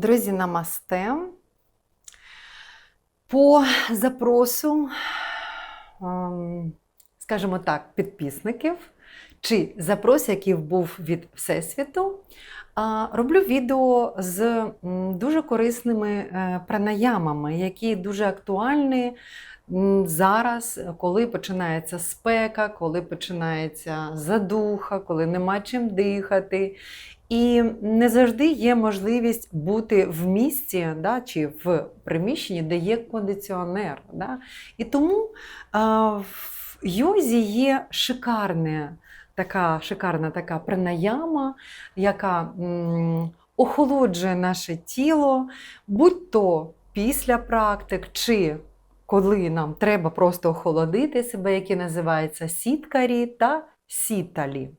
Друзі, намасте. По запросу, ем, скажімо так, підписників чи запрос, який був від Всесвіту, роблю відео з дуже корисними е, пранаямами, які дуже актуальні зараз, коли починається спека, коли починається задуха, коли нема чим дихати. І не завжди є можливість бути в місці да, чи в приміщенні, де є кондиціонер. Да? І тому а, в йозі є шикарне, така, шикарна така пранаяма, яка м, охолоджує наше тіло, будь-то після практик, чи коли нам треба просто охолодити себе, які називаються сіткарі та сіталі.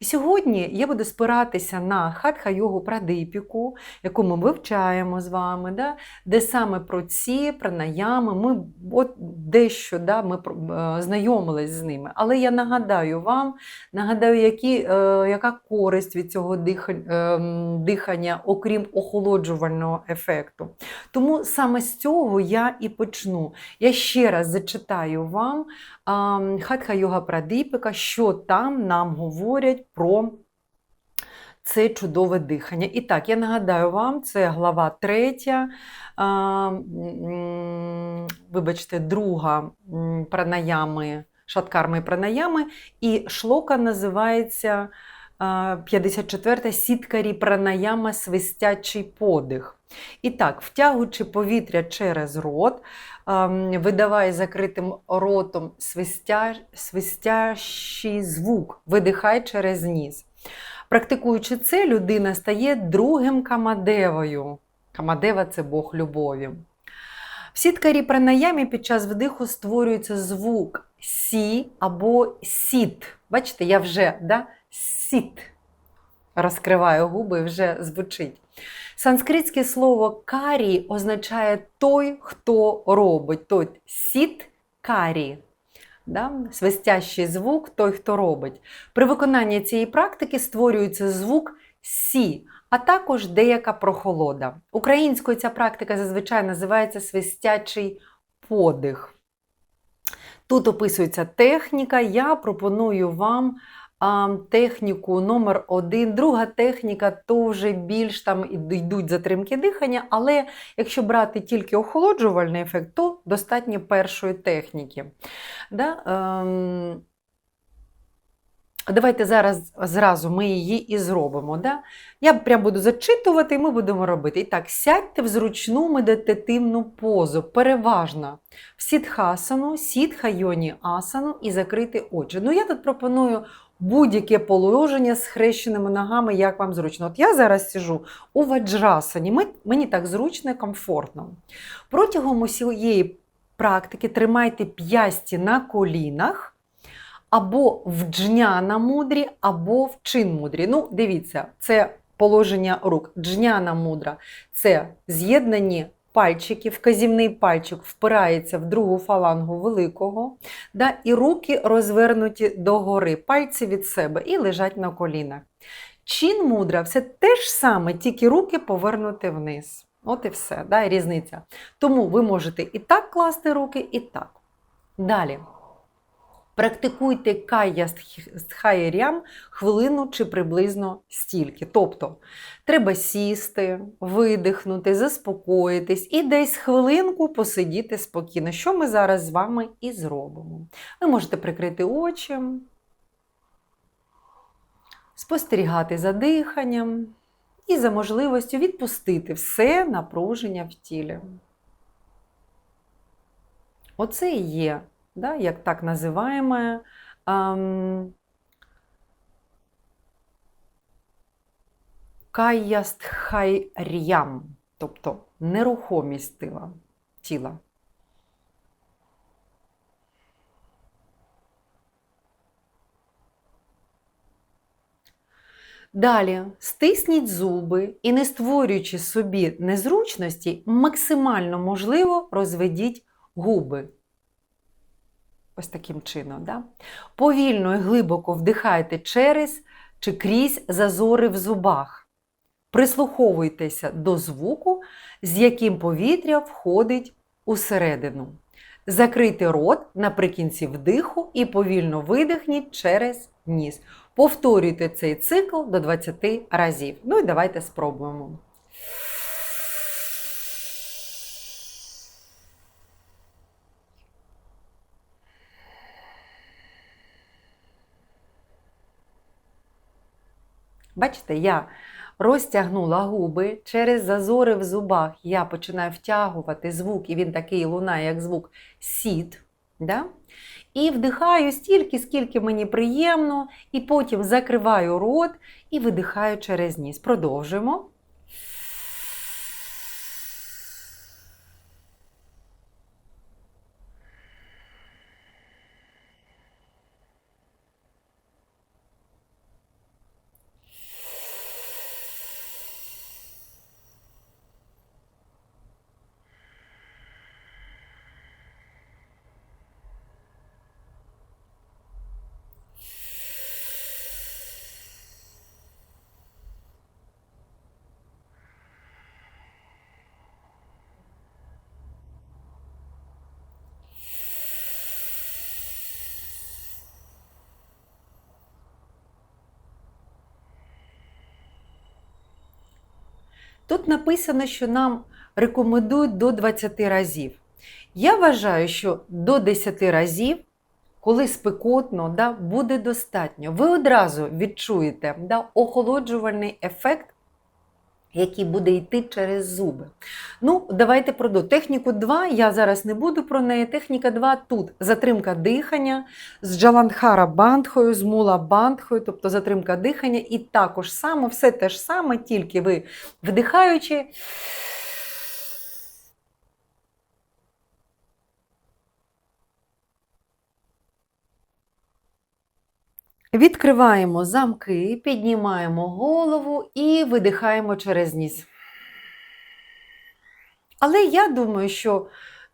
І сьогодні я буду спиратися на хатха йогу прадипіку, яку ми вивчаємо з вами, да? де саме про ці пранаями ми от дещо да, ми е, знайомились з ними. Але я нагадаю вам, нагадаю, які, е, яка користь від цього е, дихання, окрім охолоджувального ефекту. Тому саме з цього я і почну. Я ще раз зачитаю вам Хатха Йога Прадипіка, що там нам говорять про це чудове дихання. І так, я нагадаю вам, це глава третя, вибачте, друга пранаями, шаткарми пранаями, і шлока називається 54 сіткарі пранаяма свистячий подих. І так, втягуючи повітря через рот, видавай закритим ротом свистя... свистящий звук, видихай через ніс. Практикуючи це, людина стає другим камадевою. Камадева це Бог любові. В сіткарі пранаямі під час вдиху створюється звук сі або сіт. Бачите, я вже да? Сіт розкриваю губи і вже звучить. Санскритське слово карі означає той, хто робить. Тобто сіт карі. Да? Свистящий звук той, хто робить. При виконанні цієї практики створюється звук сі, а також деяка прохолода. Українською ця практика зазвичай називається свистячий подих. Тут описується техніка, я пропоную вам техніку номер один. Друга техніка то вже більш там йдуть затримки дихання, але якщо брати тільки охолоджувальний ефект, то достатньо першої техніки. Да? Ем... Давайте зараз зразу ми її і зробимо. Да? Я прям буду зачитувати, і ми будемо робити. І так, сядьте в зручну медитативну позу, переважно в сітхасану, сітха-йоні асану і закрити очі. Ну, я тут пропоную будь-яке положення з хрещеними ногами, як вам зручно. От я зараз сижу у ваджрасані, мені так зручно і комфортно. Протягом усієї практики тримайте п'ясті на колінах. Або в джняна мудрі, або в чин мудрі. Ну, дивіться, це положення рук. Джняна мудра це з'єднані пальчики, вказівний пальчик впирається в другу фалангу великого, да, і руки розвернуті догори, пальці від себе і лежать на колінах. Чин мудра все те ж саме, тільки руки повернути вниз. От і все, да, різниця. Тому ви можете і так класти руки, і так. Далі. Практикуйте кая з хаєрям хвилину чи приблизно стільки. Тобто треба сісти, видихнути, заспокоїтись і десь хвилинку посидіти спокійно, що ми зараз з вами і зробимо. Ви можете прикрити очі, спостерігати за диханням і за можливістю відпустити все напруження в тілі. Оце і є да, як так називаємо ем, каястхайрям, тобто нерухомість тила, тіла. Далі стисніть зуби і, не створюючи собі незручності, максимально можливо розведіть губи. Ось таким чином. Да? Повільно і глибоко вдихайте через чи крізь зазори в зубах. Прислуховуйтеся до звуку, з яким повітря входить усередину. Закрийте рот наприкінці вдиху і повільно видихніть через ніс. Повторюйте цей цикл до 20 разів. Ну і давайте спробуємо. Бачите, я розтягнула губи через зазори в зубах. Я починаю втягувати звук, і він такий лунає, як звук сід. Да? І вдихаю стільки, скільки мені приємно, і потім закриваю рот і видихаю через ніс. Продовжуємо. Тут написано, що нам рекомендують до 20 разів. Я вважаю, що до 10 разів, коли спекотно, да, буде достатньо. Ви одразу відчуєте да, охолоджувальний ефект, який буде йти через зуби. Ну, давайте продовжимо. Техніку 2, я зараз не буду про неї. Техніка 2 тут затримка дихання з Джаландхара бандхою, з мула бандхою, тобто затримка дихання, і також само, все те ж саме, тільки ви вдихаючи. Відкриваємо замки, піднімаємо голову і видихаємо через ніс. Але я думаю, що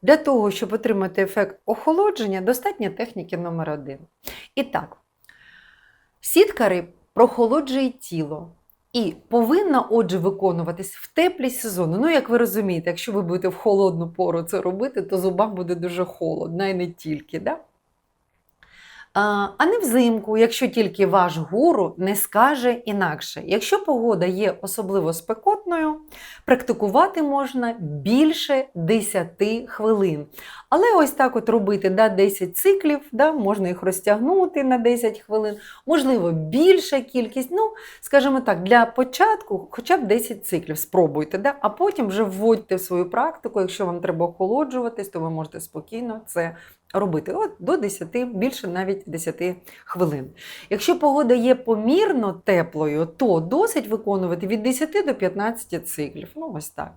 для того, щоб отримати ефект охолодження, достатньо техніки номер один. І так, сітка риб прохолоджує тіло і повинна, отже, виконуватись в теплі сезони. Ну, як ви розумієте, якщо ви будете в холодну пору це робити, то зубам буде дуже холодно, і не тільки. Да? А не взимку, якщо тільки ваш гуру не скаже інакше. Якщо погода є особливо спекотною, практикувати можна більше 10 хвилин. Але ось так от робити да, 10 циклів, да, можна їх розтягнути на 10 хвилин, можливо, більша кількість. Ну, скажімо так, для початку хоча б 10 циклів спробуйте, да, а потім вже вводьте в свою практику. Якщо вам треба охолоджуватись, то ви можете спокійно це робити От до 10, більше навіть 10 хвилин. Якщо погода є помірно теплою, то досить виконувати від 10 до 15 циклів. Ну, ось так.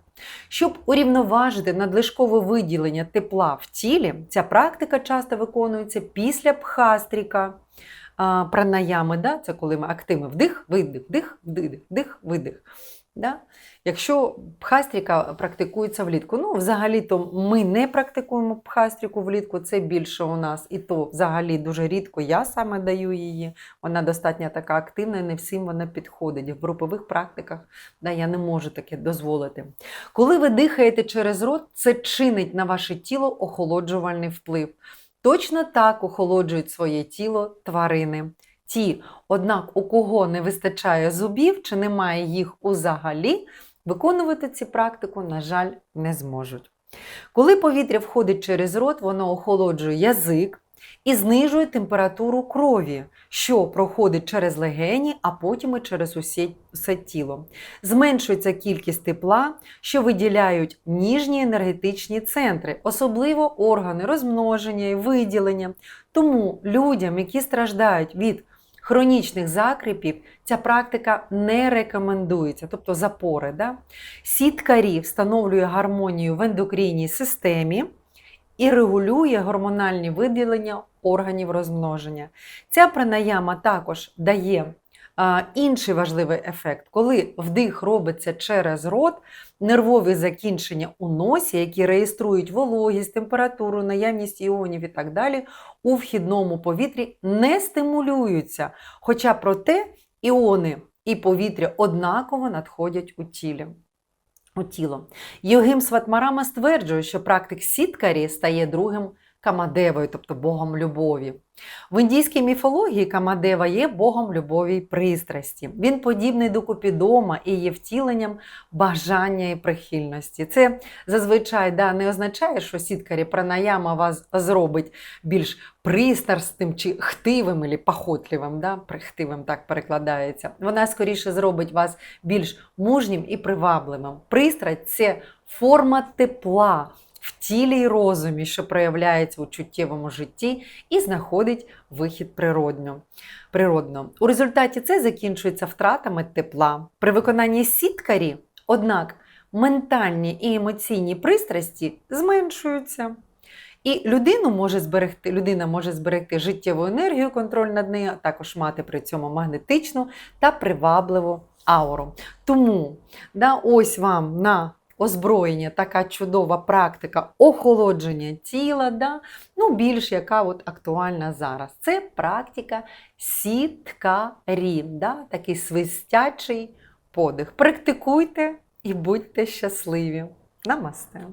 Щоб урівноважити надлишкове виділення тепла в тілі, ця практика часто виконується після пхастріка. Пранаями, да? це коли ми активно вдих, видих, вдих, вдих, вдих, видих. Да? Якщо пхастріка практикується влітку, ну взагалі-то ми не практикуємо пхастріку влітку, це більше у нас, і то взагалі дуже рідко я саме даю її. Вона достатньо така активна, і не всім вона підходить. В групових практиках да, я не можу таке дозволити. Коли ви дихаєте через рот, це чинить на ваше тіло охолоджувальний вплив. Точно так охолоджують своє тіло тварини. Ті, однак, у кого не вистачає зубів чи немає їх узагалі, виконувати цю практику, на жаль, не зможуть. Коли повітря входить через рот, воно охолоджує язик і знижує температуру крові, що проходить через легені, а потім і через усе, усе тіло. Зменшується кількість тепла, що виділяють ніжні енергетичні центри, особливо органи розмноження і виділення. Тому людям, які страждають від хронічних закріпів ця практика не рекомендується, тобто запори. Да? Сіткарі встановлює гармонію в ендокринній системі і регулює гормональні виділення органів розмноження. Ця пранаяма також дає Інший важливий ефект, коли вдих робиться через рот, нервові закінчення у носі, які реєструють вологість, температуру, наявність іонів і так далі, у вхідному повітрі не стимулюються. Хоча проте іони і повітря однаково надходять у тілі. У тіло. Йогим Сватмарама стверджує, що практик Сіткарі стає другим Камадевою, тобто Богом любові. В індійській міфології Камадева є Богом любові й пристрасті. Він подібний до Купідома і є втіленням бажання і прихильності. Це зазвичай да, не означає, що сіткарі пранаяма вас зробить більш пристрастним чи хтивим, або пахотливим, да? прихтивим так перекладається. Вона скоріше зробить вас більш мужнім і привабливим. Пристрасть це форма тепла в тілі й розумі, що проявляється у чуттєвому житті і знаходить вихід природньо. природно. У результаті це закінчується втратами тепла. При виконанні сіткарі, однак, ментальні і емоційні пристрасті зменшуються. І людину може зберегти, людина може зберегти життєву енергію, контроль над нею, а також мати при цьому магнетичну та привабливу ауру. Тому да, ось вам на озброєння така чудова практика охолодження тіла, да? ну більш яка от актуальна зараз. Це практика сіткарі, да? такий свистячий подих. Практикуйте і будьте щасливі. Намасте!